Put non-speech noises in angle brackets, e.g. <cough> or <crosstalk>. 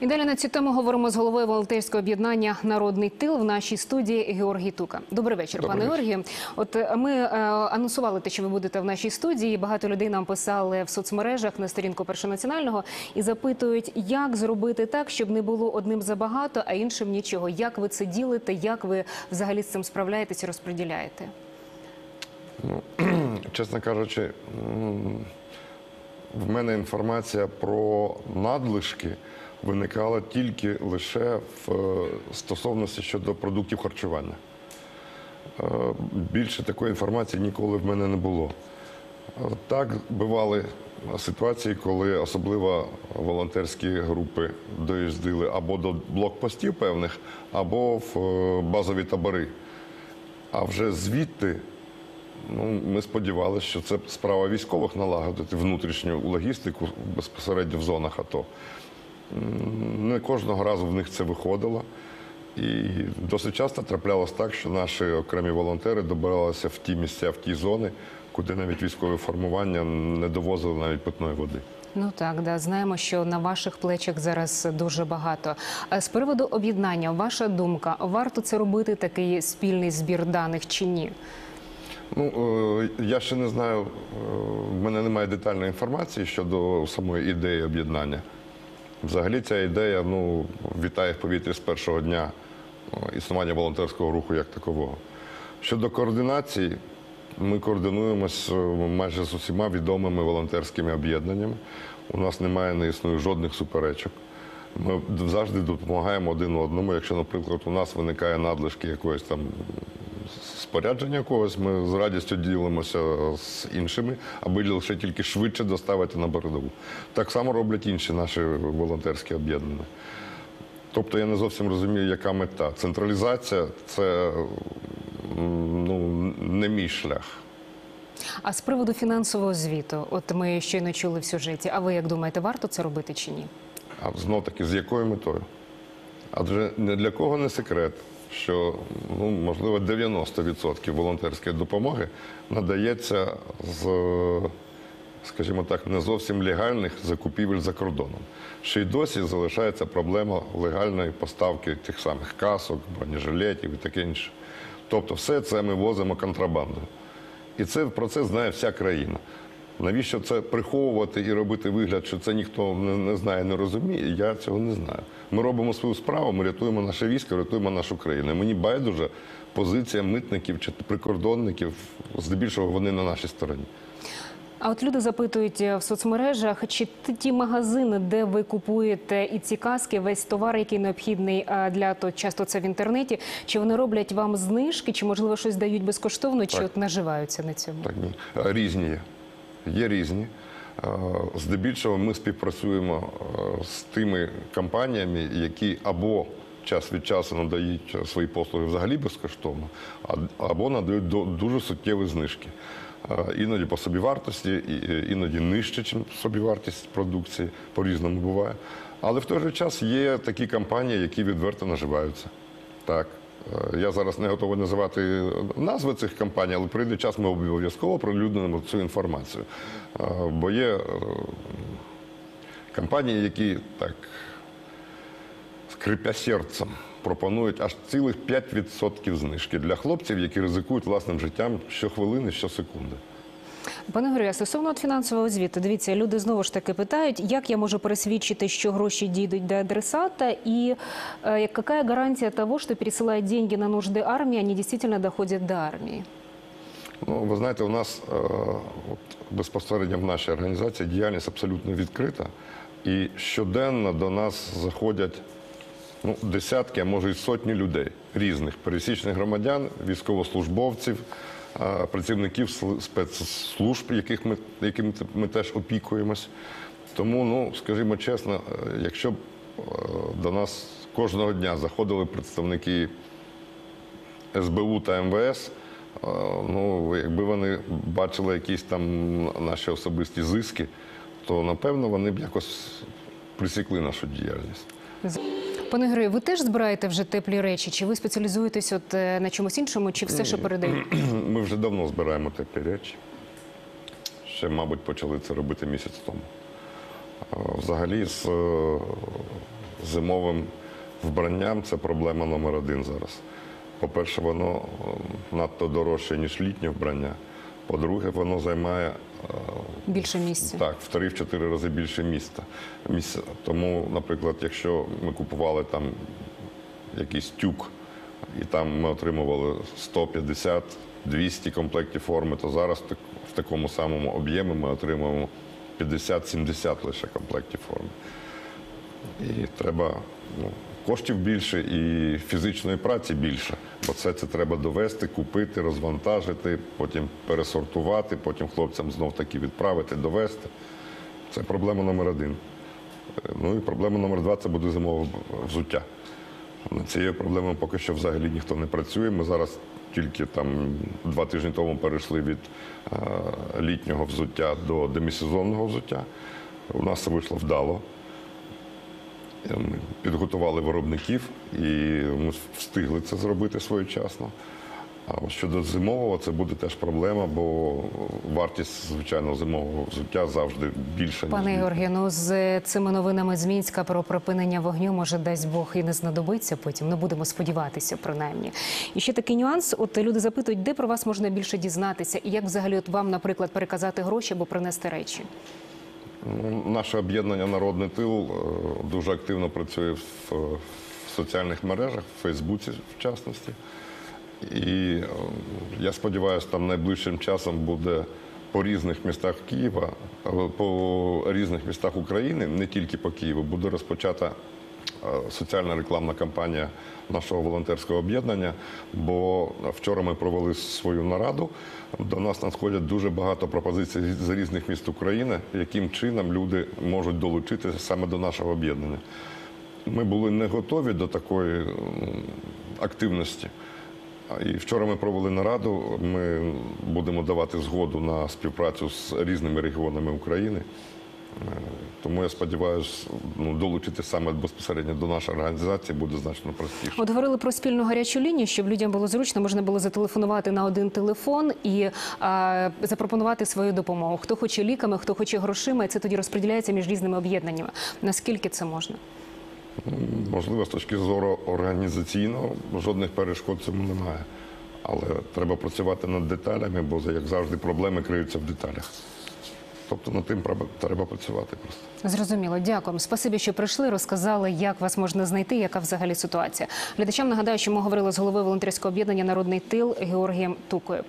І далі на цю тему говоримо з головою волонтерського об'єднання Народний тил в нашій студії Георгій Тука. Добрий вечір, Добрий пане. Георгію. От е, ми е, анонсували те, що ви будете в нашій студії. Багато людей нам писали в соцмережах на сторінку першонаціонального і запитують, як зробити так, щоб не було одним забагато, а іншим нічого. Як ви це ділите? Як ви взагалі з цим справляєтесь і розподіляєте? <clears throat> Чесно кажучи, в мене інформація про надлишки виникала тільки лише в е, стосовності щодо продуктів харчування. Е, Більше такої інформації ніколи в мене не було. Е, Так бували ситуації, коли особливо волонтерські групи доїздили або до блокпостів певних, або в базові табори. А вже звідти Ну, ми сподівалися, що це справа військових налагодити внутрішню логістику безпосередньо в зонах АТО. Не кожного разу в них це виходило. І досить часто траплялось так, що наші окремі волонтери добиралися в ті місця, в ті зони, куди навіть військові формування не довозили навіть питної води. Ну так, да знаємо, що на ваших плечах зараз дуже багато. З приводу об'єднання, ваша думка, варто це робити такий спільний збір даних чи ні? Ну, е, я ще не знаю, е, в мене немає детальної інформації щодо самої ідеї об'єднання. Взагалі ця ідея ну, вітає в повітрі з першого дня е, існування волонтерського руху як такового. Щодо координації, ми координуємося майже з усіма відомими волонтерськими об'єднаннями. У нас немає, не існує жодних суперечок. Ми завжди допомагаємо один одному. Якщо, наприклад, у нас виникає надлишки якоїсь там спорядження якогось, ми з радістю ділимося з іншими, аби лише тільки швидше доставити на передову. Так само роблять інші наші волонтерські об'єднання. Тобто я не зовсім розумію, яка мета. Централізація це ну, не мій шлях. А з приводу фінансового звіту, от ми щойно чули в сюжеті. А ви як думаєте, варто це робити чи ні? А знов таки, з якою метою? Адже не для кого не секрет, що ну, можливо 90% волонтерської допомоги надається з, скажімо так, не зовсім легальних закупівель за кордоном. Ще й досі залишається проблема легальної поставки тих самих касок, бронежилетів і таке інше. Тобто, все це ми возимо контрабандою. І це про це знає вся країна. Навіщо це приховувати і робити вигляд, що це ніхто не, знає, не розуміє? Я цього не знаю. Ми робимо свою справу, ми рятуємо наше військо, рятуємо нашу країну. Мені байдуже позиція митників чи прикордонників, здебільшого вони на нашій стороні. А от люди запитують в соцмережах, чи ті- магазини, де ви купуєте і ці каски, весь товар, який необхідний е, для то часто це в інтернеті, чи вони роблять вам знижки, чи можливо щось дають безкоштовно, чи Так. от наживаються на цьому? Так ні. Різні є. Є різні. Е, Здебільшого ми співпрацюємо е, з тими компаніями, які або час від часу надають е, свої послуги взагалі безкоштовно, або надають дуже суттєві знижки. Іноді по собівартості, іноді нижче, ніж собівартість продукції, по-різному буває. Але в той же час є такі компанії, які відверто наживаються. Так. Е, Я зараз не готовий називати назви цих компаній, але прийде час, ми обов'язково пролюднимо цю інформацію. Е, Бо є е, компанії, які так скрипя серцем пропонують аж цілих 5% знижки для хлопців, які ризикують власним життям щохвилини, щосекунди. Пане Григорію, стосовно фінансового звіту, дивіться, люди знову ж таки питають, як я можу пересвідчити, що гроші дійдуть до адресата, і е, яка гарантія того, що пересилають деньги на нужди армії, вони дійсно доходять до армії? Ну, ви знаєте, у нас е, от, безпосередньо в нашій організації діяльність абсолютно відкрита. І щоденно до нас заходять ну, десятки, а може й сотні людей різних пересічних громадян, військовослужбовців, працівників спецслужб, яких ми, якими ми теж опікуємось. Тому, ну, скажімо чесно, е, якщо б е, до нас кожного дня заходили представники СБУ та МВС. е, Ну, якби вони бачили якісь там наші особисті зиски, то напевно вони б якось присікли нашу діяльність. Пане Григорію, ви теж збираєте вже теплі речі? Чи ви спеціалізуєтесь от е, на чомусь іншому, чи все, що передають? <clears throat> Ми вже давно збираємо теплі речі. Ще, мабуть, почали це робити місяць тому. Взагалі, з, е, зимовим вбранням це проблема номер один зараз. По-перше, воно е, надто дорожче, ніж літнє вбрання. По-друге, воно займає е, Більше місця. так, в 3-4 рази більше міста. місця. Тому, наприклад, якщо ми купували там якийсь тюк, і там ми отримували 150 200 комплектів форми, то зараз в такому самому об'ємі ми отримуємо 50-70 лише комплектів форми. І треба ну, коштів більше і фізичної праці більше, бо це, треба довести, купити, розвантажити, потім пересортувати, потім хлопцям знов таки відправити, довести. Це проблема номер один. Е, Ну і проблема номер два це буде зимове взуття. Над цією проблемою поки що взагалі ніхто не працює. Ми зараз тільки там два тижні тому перейшли від е, літнього взуття до демісезонного взуття. У нас це вийшло вдало. Ми підготували виробників і ми встигли це зробити своєчасно. А щодо зимового, це буде теж проблема, бо вартість звичайного зимового взуття завжди більша. Пане ніж Георгію, ну з цими новинами з Мінська про припинення вогню, може, дасть Бог і не знадобиться потім. Ну будемо сподіватися, принаймні. І ще такий нюанс. От люди запитують, де про вас можна більше дізнатися, і як взагалі от вам, наприклад, переказати гроші або принести речі. Ну, Наше об'єднання Народний тил е, дуже активно працює в, в соціальних мережах, в Фейсбуці в частності. І е, я сподіваюся, там найближчим часом буде по різних містах Києва, по різних містах України, не тільки по Києву, буде розпочата е, соціальна рекламна кампанія нашого волонтерського об'єднання. Бо вчора ми провели свою нараду. До нас надходять дуже багато пропозицій з різних міст України, яким чином люди можуть долучитися саме до нашого об'єднання. Ми були не готові до такої активності. І вчора ми провели нараду. Ми будемо давати згоду на співпрацю з різними регіонами України. Е, Тому я сподіваюся, ну, долучити саме безпосередньо до нашої організації буде значно простіше. От говорили про спільну гарячу лінію, щоб людям було зручно, можна було зателефонувати на один телефон і а, запропонувати свою допомогу. Хто хоче ліками, хто хоче грошима, і це тоді розподіляється між різними об'єднаннями. Наскільки це можна? Можливо, з точки зору організаційного жодних перешкод цьому немає. Але треба працювати над деталями, бо як завжди проблеми криються в деталях. Тобто над тим треба- працювати просто. Зрозуміло, дякуємо. Спасибі, що прийшли, розказали, як вас можна знайти, яка взагалі ситуація. Глядачам нагадаю, що ми говорили з головою волонтерського об'єднання Народний тил Георгієм Тукою.